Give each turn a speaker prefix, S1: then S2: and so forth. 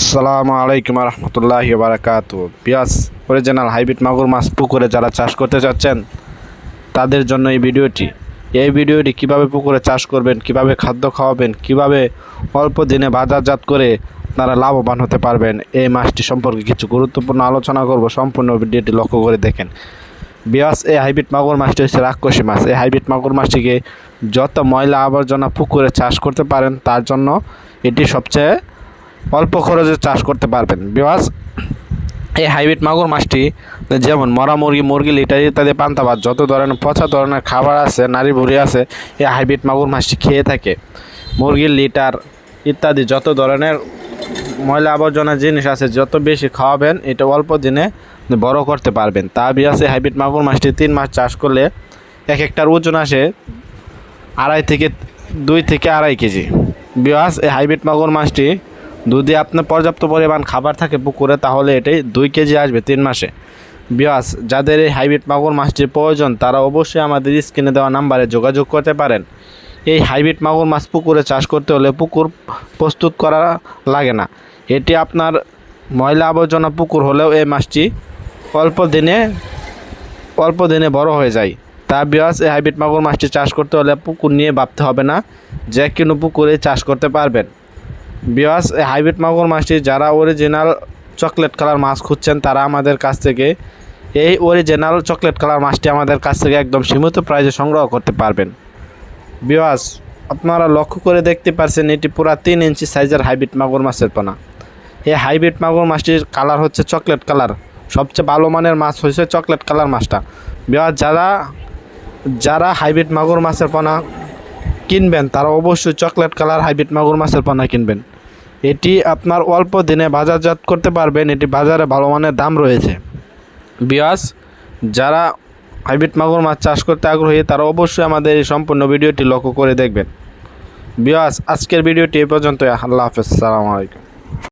S1: আসসালামু আলাইকুম রহমতুল্লাহ বারাকাতু পিয়াস অরিজিনাল হাইব্রিড মাগুর মাছ পুকুরে যারা চাষ করতে চাচ্ছেন তাদের জন্য এই ভিডিওটি। এই ভিডিওটি কীভাবে পুকুরে চাষ করবেন, কীভাবে খাদ্য খাওয়াবেন, কীভাবে অল্প দিনে বাজারজাত করে তারা লাভবান হতে পারবেন, এই মাছটি সম্পর্কে কিছু গুরুত্বপূর্ণ আলোচনা করব, সম্পূর্ণ ভিডিওটি লক্ষ্য করে দেখেন। বিয়াস, এই হাইব্রিড মাগুর মাছটি হচ্ছে রাক্ষসী মাছ। এই হাইব্রিড মাগুর মাছটিকে যত ময়লা আবর্জনা পুকুরে চাষ করতে পারেন, তার জন্য এটি সবচেয়ে অল্প খরচে চাষ করতে পারবেন। বিকজ এই হাইব্রিড মাগুর মাছটি যেমন মরা মুরগি মুরগি, লিটার ইত্যাদি পান্তাবাদ যত ধরনের পচা ধরনের খাবার আছে, নারী ভুড়ি আছে, এই হাইব্রিড মাগুর মাছটি খেয়ে থাকে। মুরগির লিটার ইত্যাদি যত ধরনের ময়লা আবর্জনা জিনিস আছে, যত বেশি খাওয়াবেন, এটা অল্প দিনে বড় করতে পারবেন। তা বিয়াসে হাইব্রিড মাগুর মাছটি তিন মাস চাষ করলে এক একটার ওজন আসে আড়াই থেকে দুই থেকে আড়াই কেজি। বিয়াস এই হাইব্রিড মাগুর মাছটি যদি আপনার পর্যাপ্ত পরিমাণ খাবার থাকে পুকুরে, তাহলে এটাই দুই কেজি আসবে তিন মাসে। বিয়াস যাদের এই হাইব্রিড মাগুর মাছটির প্রয়োজন, তারা অবশ্যই আমাদের স্ক্রিনে দেওয়া নাম্বারে যোগাযোগ করতে পারেন। এই হাইব্রিড মাগুর মাছ পুকুরে চাষ করতে হলে পুকুর প্রস্তুত করা লাগে না। এটি আপনার ময়লা আবর্জনা পুকুর হলেও এই মাছটি অল্প দিনে অল্প দিনে বড় হয়ে যায়। তা বিয়াস এই হাইব্রিড মাগুর মাছটি চাষ করতে হলে পুকুর নিয়ে ভাবতে হবে না যে কোনো পুকুরে চাষ করতে পারবেন। বিয়াস হাইব্রিড মাগুর মাছটি যারা অরিজিনাল চকলেট কালার মাছ খুঁজছেন, তারা আমাদের কাছ থেকে এই অরিজিনাল চকলেট কালার মাছটি আমাদের কাছ থেকে একদম সীমিত প্রাইজে সংগ্রহ করতে পারবেন। বিয়াস আপনারা লক্ষ্য করে দেখতে পারছেন, এটি পুরা তিন ইঞ্চি সাইজের হাইব্রিড মাগুর মাছের পোনা। এই হাইব্রিড মাগুর মাছটির কালার হচ্ছে চকলেট কালার সবচেয়ে ভালো মানের মাছ হচ্ছে চকলেট কালার মাছটা। বিয়াস যারা যারা হাইব্রিড মাগুর মাছের পোনা কিনবেন, তারা অবশ্যই চকলেট কালার হাইব্রিড মাগুর মাছের পানা কিনবেন। এটি আপনার অল্প দিনে বাজারজাত করতে পারবেন, এটি বাজারে ভালো মানের দাম রয়েছে। বিয়াস যারা হাইব্রিড মাগুর মাছ চাষ করতে আগ্রহী, তারা অবশ্যই আমাদের এই সম্পূর্ণ ভিডিওটি লক্ষ্য করে দেখবেন। বিয়াস আজকের ভিডিওটি এ পর্যন্ত আল্লাহ হাফেজ, সালামু আলাইকুম।